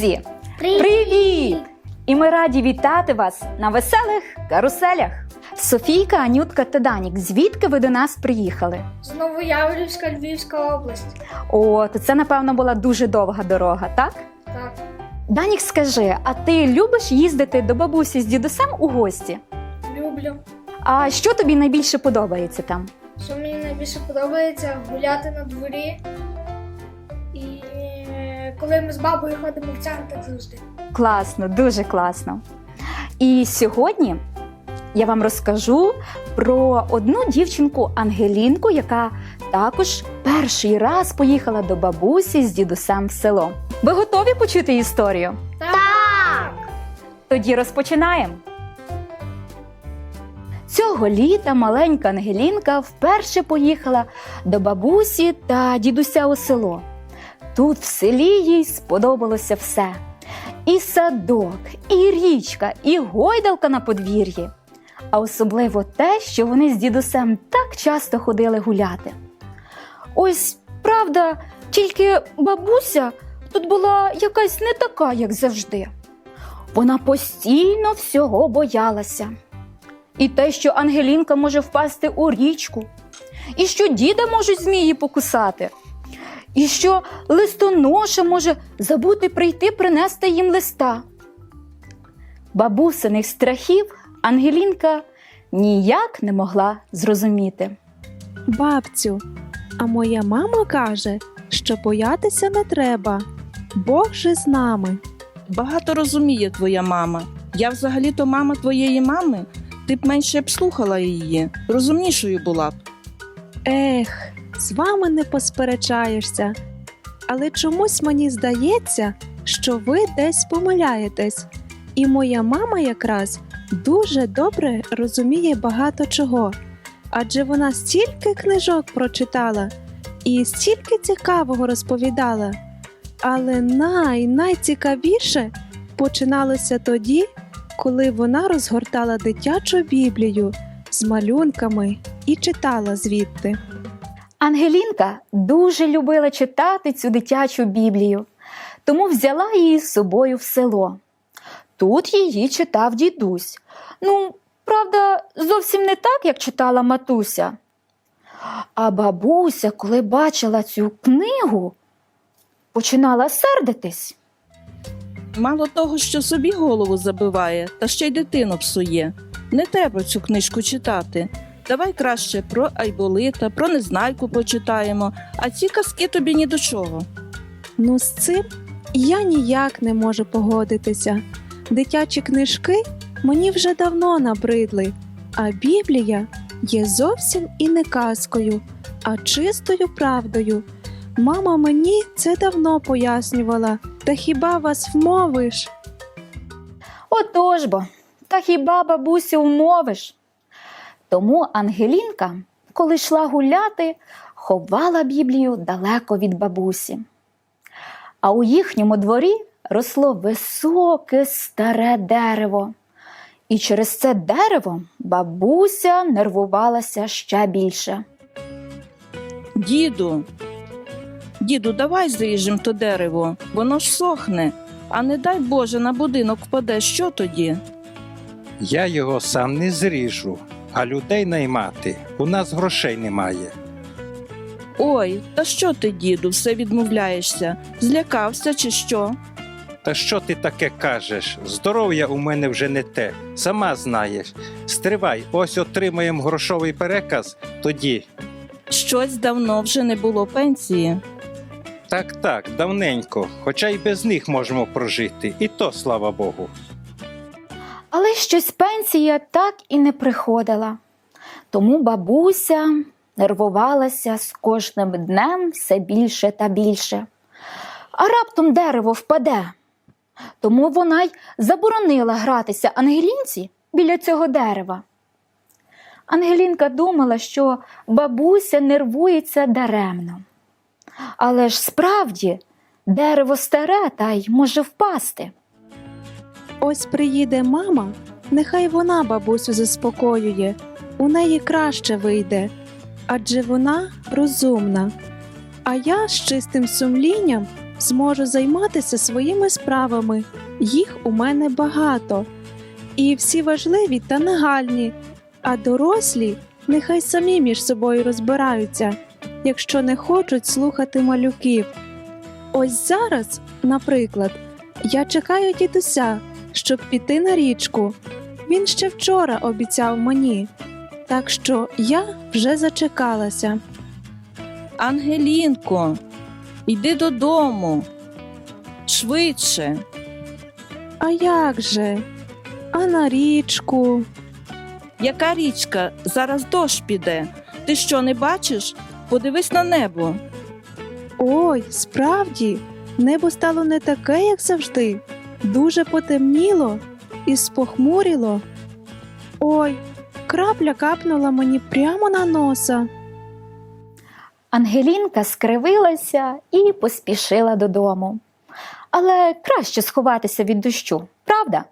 Друзі, привіт! І ми раді вітати вас на веселих каруселях. Софійка, Анютка та Данік, звідки ви до нас приїхали? З Новояврівська Львівська область. О, то це, напевно, була дуже довга дорога, так? Так. Данік, скажи, а ти любиш їздити до бабусі з дідусем у гості? Люблю. А що тобі найбільше подобається там? Що мені найбільше подобається гуляти на дворі. Коли ми з бабою ходимо в центр завжди. Класно, дуже класно. І сьогодні я вам розкажу про одну дівчинку Ангелінку, яка також перший раз поїхала до бабусі з дідусем в село. Ви готові почути історію? Так! Тоді розпочинаємо. Цього літа маленька Ангелінка вперше поїхала до бабусі та дідуся у село. Тут в селі їй сподобалося все: і садок, і річка, і гойдалка на подвір'ї. А особливо те, що вони з дідусем так часто ходили гуляти. Ось правда, тільки бабуся тут була якась не така, як завжди. Вона постійно всього боялася. І те, що Ангелінка може впасти у річку, і що діда можуть змії покусати, і що листоноша може забути прийти принести їм листа. Бабусиних страхів Ангелінка ніяк не могла зрозуміти. Бабцю, а моя мама каже, що боятися не треба. Бог же з нами. Багато розуміє твоя мама. Я взагалі-то мама твоєї мами. Ти б менше б слухала її, розумнішою була б. Ех, з вами не посперечаєшся. Але чомусь мені здається, що ви десь помиляєтесь. І моя мама якраз дуже добре розуміє багато чого. Адже вона стільки книжок прочитала і стільки цікавого розповідала. Але най найцікавіше починалося тоді, коли вона розгортала дитячу біблію з малюнками і читала звідти. Ангелінка дуже любила читати цю дитячу Біблію, тому взяла її з собою в село. Тут її читав дідусь. Ну, правда, зовсім не так, як читала матуся. А бабуся, коли бачила цю книгу, починала сердитись. Мало того, що собі голову забиває, та ще й дитину псує. Не треба цю книжку читати. Давай краще про Айболита, про Незнайку почитаємо, а ці казки тобі ні до чого. Ну, з цим я ніяк не можу погодитися. Дитячі книжки мені вже давно набридли, а Біблія є зовсім і не казкою, а чистою правдою. Мама мені це давно пояснювала, та хіба вас вмовиш? Отож бо, та хіба бабусю вмовиш? Тому Ангелінка, коли йшла гуляти, ховала Біблію далеко від бабусі. А у їхньому дворі росло високе старе дерево. І через це дерево бабуся нервувалася ще більше. Діду, діду, давай зріжем то дерево, воно ж сохне, а не дай Боже на будинок впаде, що тоді? Я його сам не зріжу, а людей наймати у нас грошей немає. Ой, та що ти, діду, все відмовляєшся? Злякався чи що? Та що ти таке кажеш? Здоров'я у мене вже не те, сама знаєш. Стривай, ось отримаємо грошовий переказ, тоді. Щось давно вже не було пенсії. Так, так, давненько, хоча й без них можемо прожити, і то слава Богу. Але щось пенсія так і не приходила. Тому бабуся нервувалася з кожним днем все більше та більше. А раптом дерево впаде. Тому вона й заборонила гратися Ангелінці біля цього дерева. Ангелінка думала, що бабуся нервується даремно. Але ж справді дерево старе та й може впасти. Ось приїде мама, нехай вона бабусю заспокоює, у неї краще вийде, адже вона розумна. А я з чистим сумлінням зможу займатися своїми справами. Їх у мене багато. І всі важливі та нагальні, а дорослі нехай самі між собою розбираються, якщо не хочуть слухати малюків. Ось зараз, наприклад, я чекаю дідуся, щоб піти на річку. Він ще вчора обіцяв мені, так що я вже зачекалася. Ангелінко, йди додому. Швидше. А як же? А на річку? Яка річка? Зараз дощ піде. Ти що, не бачиш? Подивись на небо. Ой, справді, небо стало не таке, як завжди. Дуже потемніло і спохмуріло. Ой, крапля капнула мені прямо на носа. Ангелінка скривилася і поспішила додому. Але краще сховатися від дощу, правда?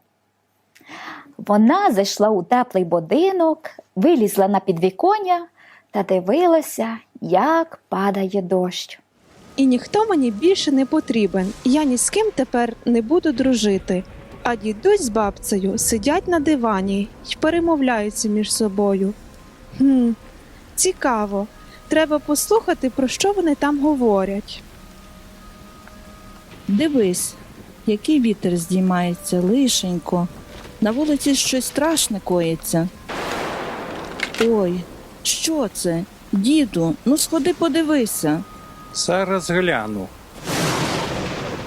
Вона зайшла у теплий будинок, вилізла на підвіконня та дивилася, як падає дощ. І ніхто мені більше не потрібен. Я ні з ким тепер не буду дружити. А дідусь з бабцею сидять на дивані й перемовляються між собою. Хм, цікаво. Треба послухати, про що вони там говорять. Дивись, який вітер здіймається лишенько. На вулиці щось страшне коїться. Ой, що це? Діду, ну сходи подивися. Зараз гляну.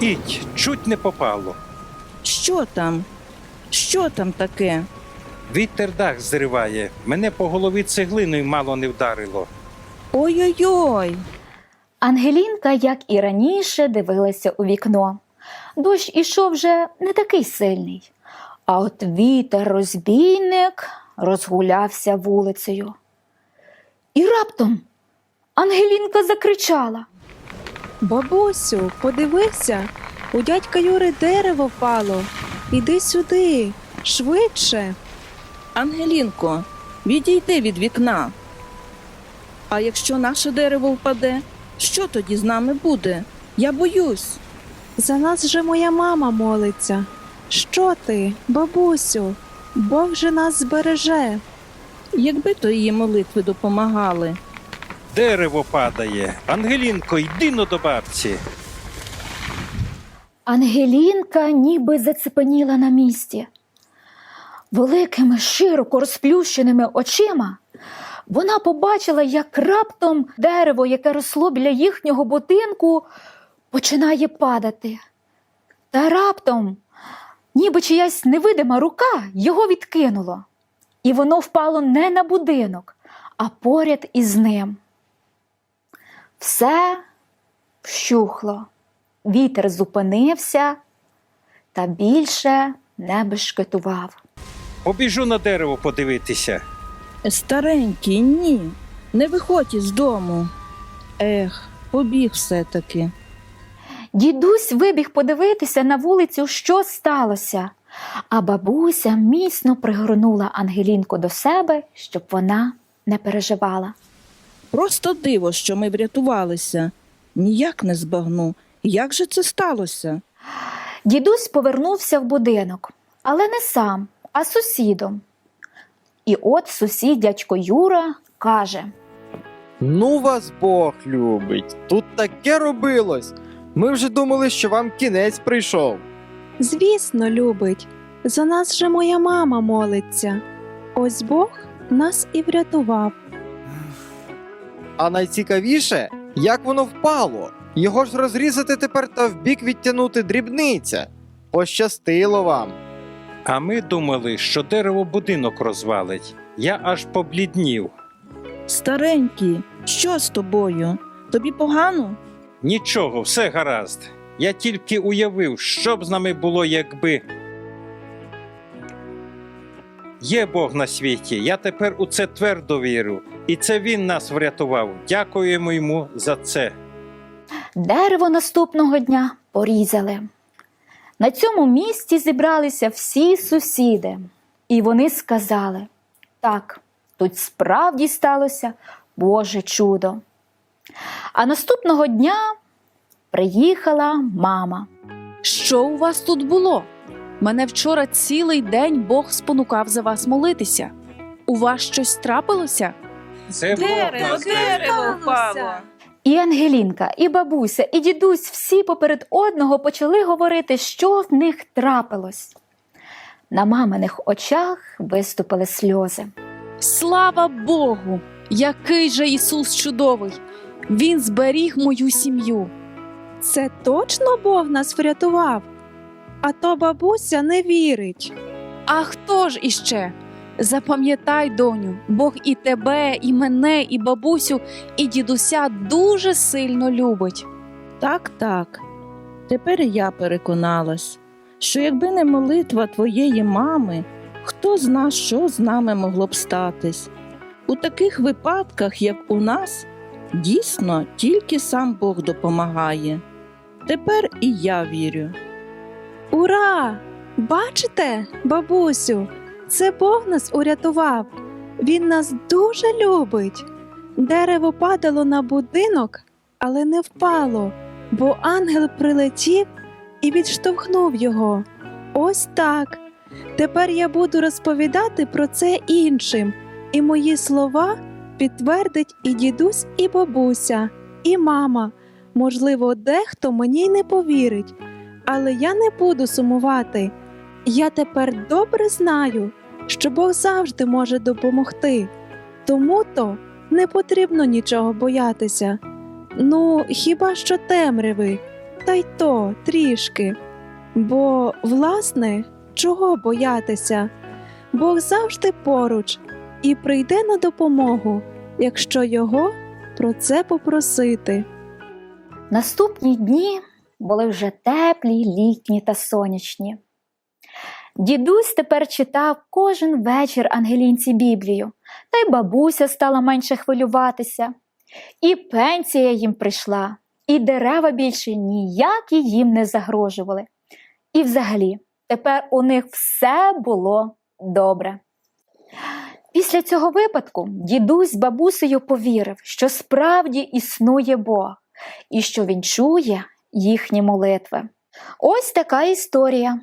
Іть, чуть не попало. Що там? Що там таке? Вітер дах зриває. Мене по голові цеглиною мало не вдарило. Ой-ой-ой. Ангелінка, як і раніше, дивилася у вікно. Дощ ішов вже не такий сильний, а от вітер розбійник розгулявся вулицею. І раптом Ангелінка закричала. Бабусю, подивися, у дядька Юри дерево впало. Іди сюди, швидше. Ангелінко, відійди від вікна. А якщо наше дерево впаде, що тоді з нами буде? Я боюсь. За нас же моя мама молиться. Що ти, бабусю? Бог же нас збереже. Якби то її молитви допомагали. Дерево падає. Ангелінко, йди но до бабці. Ангелінка ніби зацепеніла на місці. Великими широко розплющеними очима вона побачила, як раптом дерево, яке росло біля їхнього будинку, починає падати. Та раптом, ніби чиясь невидима рука його відкинуло, і воно впало не на будинок, а поряд із ним. Все вщухло. Вітер зупинився та більше не бешкетував. Побіжу на дерево подивитися. Старенький, ні, не виходь із дому. Ех, побіг все-таки. Дідусь вибіг подивитися на вулицю, що сталося, а бабуся міцно пригорнула Ангелінку до себе, щоб вона не переживала. Просто диво, що ми врятувалися. Ніяк не збагну. Як же це сталося? Дідусь повернувся в будинок, але не сам, а з сусідом. І от сусід дядько Юра каже: Ну вас Бог любить. Тут таке робилось. Ми вже думали, що вам кінець прийшов. Звісно, любить. За нас же моя мама молиться. Ось Бог нас і врятував. А найцікавіше, як воно впало. Його ж розрізати тепер та вбік відтягнути дрібниця. Пощастило вам. А ми думали, що дерево будинок розвалить. Я аж побліднів. Старенький, що з тобою? Тобі погано? Нічого, все гаразд. Я тільки уявив, що б з нами було, якби. Є Бог на світі, я тепер у це твердо вірю, і це Він нас врятував. Дякуємо йому за це. Дерево наступного дня порізали. На цьому місці зібралися всі сусіди, і вони сказали: так, тут справді сталося Боже чудо. А наступного дня приїхала мама. Що у вас тут було? Мене вчора цілий день Бог спонукав за вас молитися. У вас щось трапилося? Це Дерево, дерево впало. І Ангелінка, і бабуся, і дідусь всі поперед одного почали говорити, що в них трапилось. На маминих очах виступили сльози. Слава Богу! Який же Ісус чудовий! Він зберіг мою сім'ю. Це точно Бог нас врятував? А то бабуся не вірить. А хто ж іще? Запам'ятай, доню, Бог і тебе, і мене, і бабусю, і дідуся дуже сильно любить. Так, так. Тепер і я переконалась, що якби не молитва твоєї мами, хто зна, що з нами могло б статись. У таких випадках, як у нас, дійсно тільки сам Бог допомагає. Тепер і я вірю. Ура! Бачите, бабусю, це Бог нас урятував. Він нас дуже любить. Дерево падало на будинок, але не впало, бо ангел прилетів і відштовхнув його. Ось так. Тепер я буду розповідати про це іншим, і мої слова підтвердить і дідусь, і бабуся, і мама. Можливо, дехто мені й не повірить, але я не буду сумувати. Я тепер добре знаю, що Бог завжди може допомогти. Тому то не потрібно нічого боятися. Ну, хіба що темряви, та й то трішки. Бо, власне, чого боятися? Бог завжди поруч і прийде на допомогу, якщо його про це попросити. Наступні дні були вже теплі, літні та сонячні. Дідусь тепер читав кожен вечір Ангелінці Біблію, та й бабуся стала менше хвилюватися. І пенсія їм прийшла, і дерева більше ніякі їм не загрожували. І взагалі, тепер у них все було добре. Після цього випадку дідусь з бабусею повірив, що справді існує Бог і що він чує їхні молитви. Ось така історія,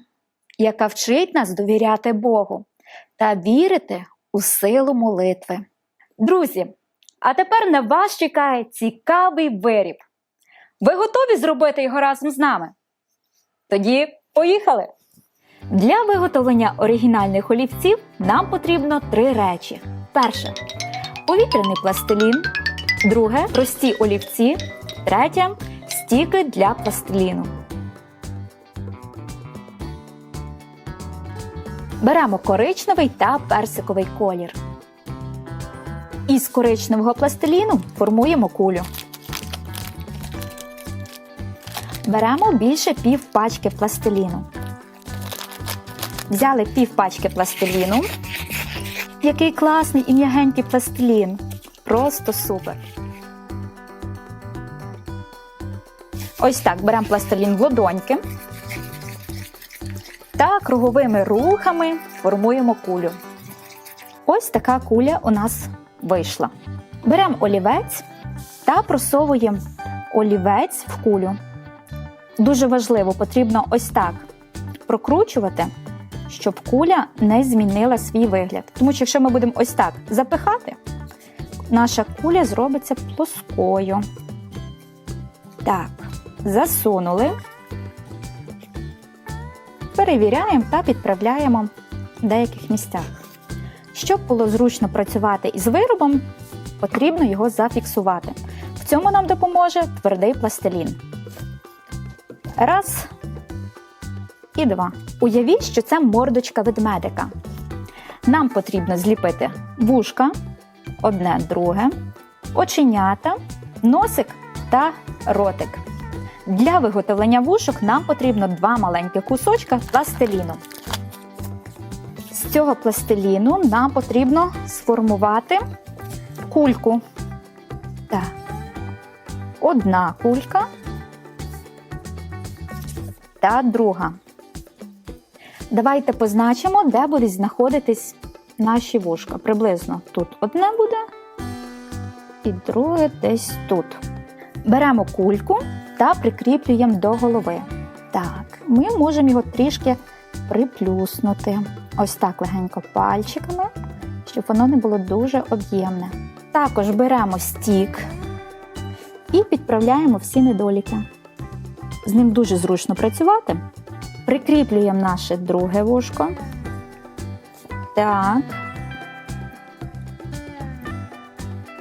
яка вчить нас довіряти Богу та вірити у силу молитви. Друзі, а тепер на вас чекає цікавий виріб. Ви готові зробити його разом з нами? Тоді поїхали! Для виготовлення оригінальних олівців нам потрібно три речі: перше повітряний пластилін, друге прості олівці, третє стіки для пластиліну. Беремо коричневий та персиковий колір. Із коричневого пластиліну формуємо кулю. Беремо більше пів пачки пластиліну. Взяли пів пачки пластиліну. Який класний і м'ягенький пластилін. Просто супер. Ось так беремо пластилін в ладоньки та круговими рухами формуємо кулю. Ось така куля у нас вийшла. Беремо олівець та просовуємо олівець в кулю. Дуже важливо, потрібно ось так прокручувати, щоб куля не змінила свій вигляд. Тому що якщо ми будемо ось так запихати, наша куля зробиться плоскою. Так, засунули. Перевіряємо та підправляємо в деяких місцях. Щоб було зручно працювати із виробом, потрібно його зафіксувати. В цьому нам допоможе твердий пластилін. Раз і два. Уявіть, що це мордочка ведмедика. Нам потрібно зліпити вушка, одне друге, оченята, носик та ротик. Для виготовлення вушок нам потрібно два маленьких кусочка пластиліну. З цього пластиліну нам потрібно сформувати кульку. Так. Одна кулька та друга. Давайте позначимо, де будуть знаходитись наші вушка. Приблизно тут одне буде і друге десь тут. Беремо кульку та прикріплюємо до голови. Так, ми можемо його трішки приплюснути. Ось так легенько пальчиками, щоб воно не було дуже об'ємне. Також беремо стік і підправляємо всі недоліки. З ним дуже зручно працювати. Прикріплюємо наше друге вушко. Так.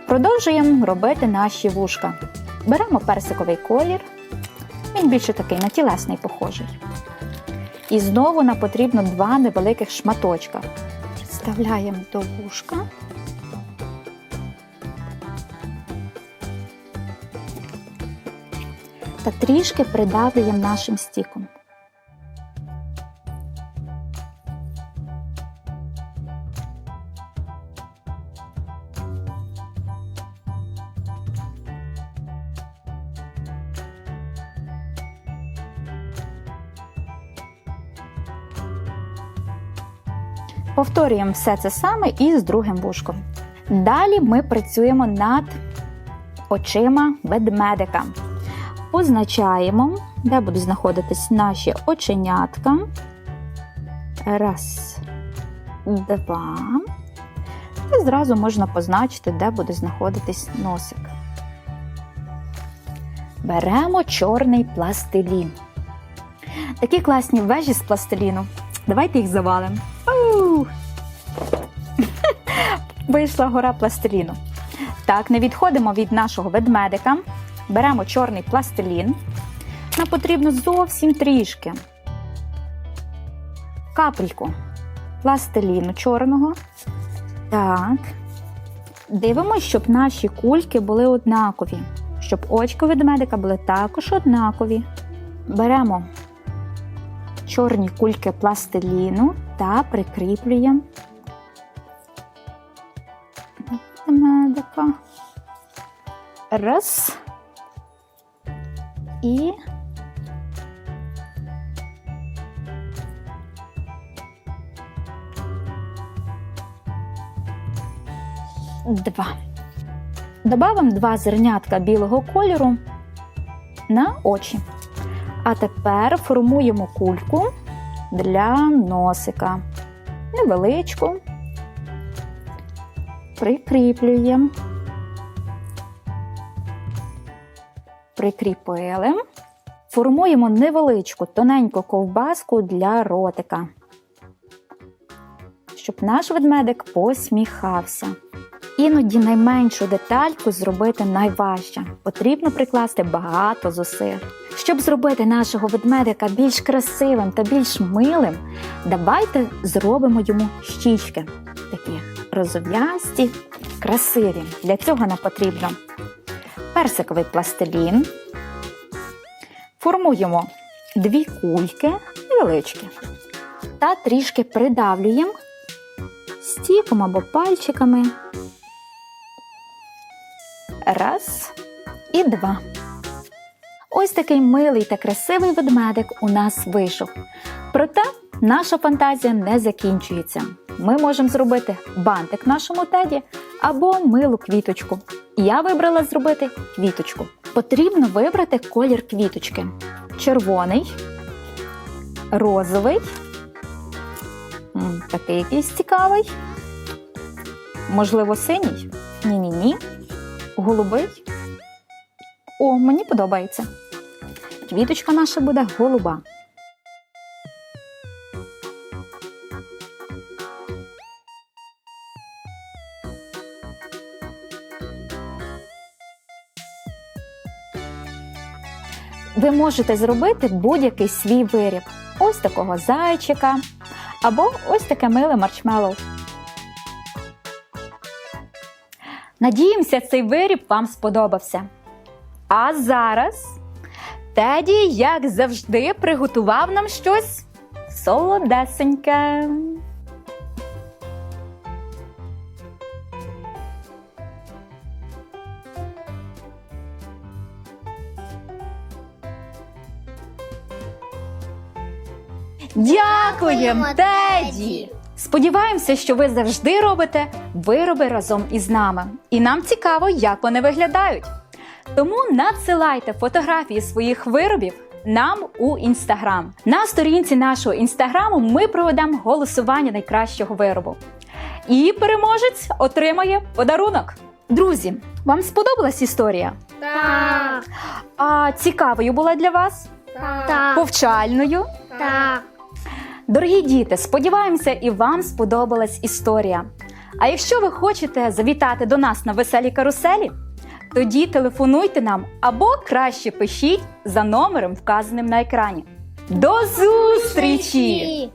Продовжуємо робити наші вушка. Беремо персиковий колір. Він більше такий на тілесний похожий. І знову нам потрібно два невеликих шматочка. Представляємо до вушка. Та трішки придавлюємо нашим стіком. Повторюємо все це саме і з другим вушком. Далі ми працюємо над очима ведмедика. Позначаємо, де будуть знаходитись наші оченятка. Раз, два. І зразу можна позначити, де буде знаходитись носик. Беремо чорний пластилін. Такі класні вежі з пластиліну. Давайте їх завалимо. Вийшла гора пластиліну. Так, не відходимо від нашого ведмедика. Беремо чорний пластилін. Нам потрібно зовсім трішки. Капельку пластиліну чорного. Так. Дивимося, щоб наші кульки були однакові. Щоб очки ведмедика були також однакові. Беремо чорні кульки пластиліну та прикріплюємо ведмедика. Раз. І два. Добавимо два зернятка білого кольору на очі. А тепер формуємо кульку для носика. Невеличку. Прикріплюємо. Прикріпили. Формуємо невеличку тоненьку ковбаску для ротика, щоб наш ведмедик посміхався. Іноді найменшу детальку зробити найважче. Потрібно прикласти багато зусиль. Щоб зробити нашого ведмедика більш красивим та більш милим, давайте зробимо йому щічки. Такі розов'ясті, красиві. Для цього нам потрібно персиковий пластилін. Формуємо дві кульки невеличкі та трішки придавлюємо стіком або пальчиками. Раз і два. Ось такий милий та красивий ведмедик у нас вийшов. Проте наша фантазія не закінчується. Ми можемо зробити бантик нашому теді або милу квіточку. Я вибрала зробити квіточку. Потрібно вибрати колір квіточки: червоний, розовий, такий якийсь цікавий, можливо, синій. Ні-ні-ні. Голубий. О, мені подобається. Квіточка наша буде голуба. Ви можете зробити будь-який свій виріб. Ось такого зайчика або ось таке миле маршмеллоу. Надіємося, цей виріб вам сподобався. А зараз Теді, як завжди, приготував нам щось солодесеньке. Дякуємо, Теді! Сподіваємося, що ви завжди робите вироби разом із нами. І нам цікаво, як вони виглядають. Тому надсилайте фотографії своїх виробів нам у інстаграм. На сторінці нашого інстаграму ми проведемо голосування найкращого виробу. І переможець отримає подарунок. Друзі, вам сподобалась історія? Так. А цікавою була для вас? Так. Повчальною? Так. Дорогі діти, сподіваємося, і вам сподобалась історія. А якщо ви хочете завітати до нас на веселі каруселі, тоді телефонуйте нам або краще пишіть за номером, вказаним на екрані. До зустрічі! Зустрічі!